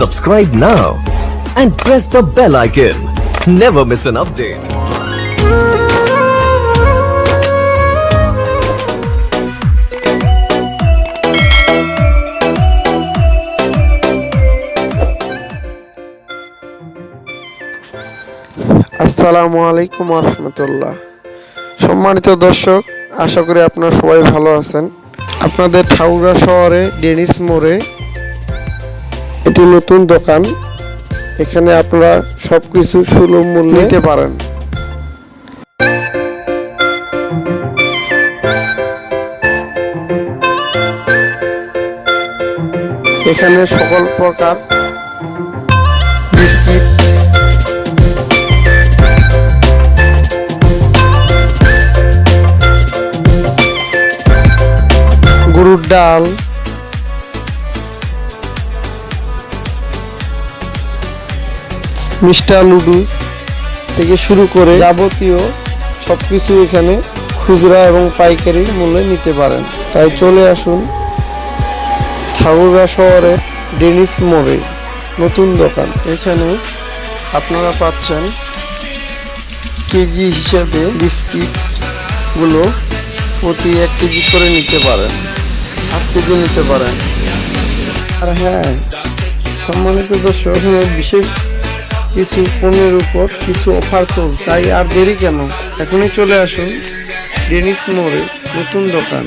Subscribe now and press the bell icon. Never miss an update. আসসালামু আলাইকুম রহমতুল্লাহ সম্মানিত দর্শক, আশা করি আপনারা সবাই ভালো আছেন আপনাদের ঠাউরা শহরে, ডেনিস মোড়ে এটি নতুন দোকান। এখানে আপনারা সব কিছু সুলভ মূল্যে নিতে পারেন। এখানে সকল প্রকার বিস্কিট গরুর ডাল মিষ্টা লুডুস থেকে শুরু করে যাবতীয় সব কিছু এখানে খুচরা এবং পাইকারি মূল্যে নিতে পারেন। তাই চলে আসুন ঠাকুরগা শহরে ডেনিস মোড়ে, নতুন দোকান। এখানে আপনারা পাচ্ছেন কেজি হিসাবে বিস্কিটগুলো প্রতি এক কেজি করে নিতে পারেন, আট কেজি নিতে পারেন। আর হ্যাঁ সম্মানিত দর্শক বিশেষ কিছু পণ্যের উপর কিছু অফার চল তাই আর দেরি কেন? এখনই চলে আসুন ডেনিস মোড়ে নতুন দোকান।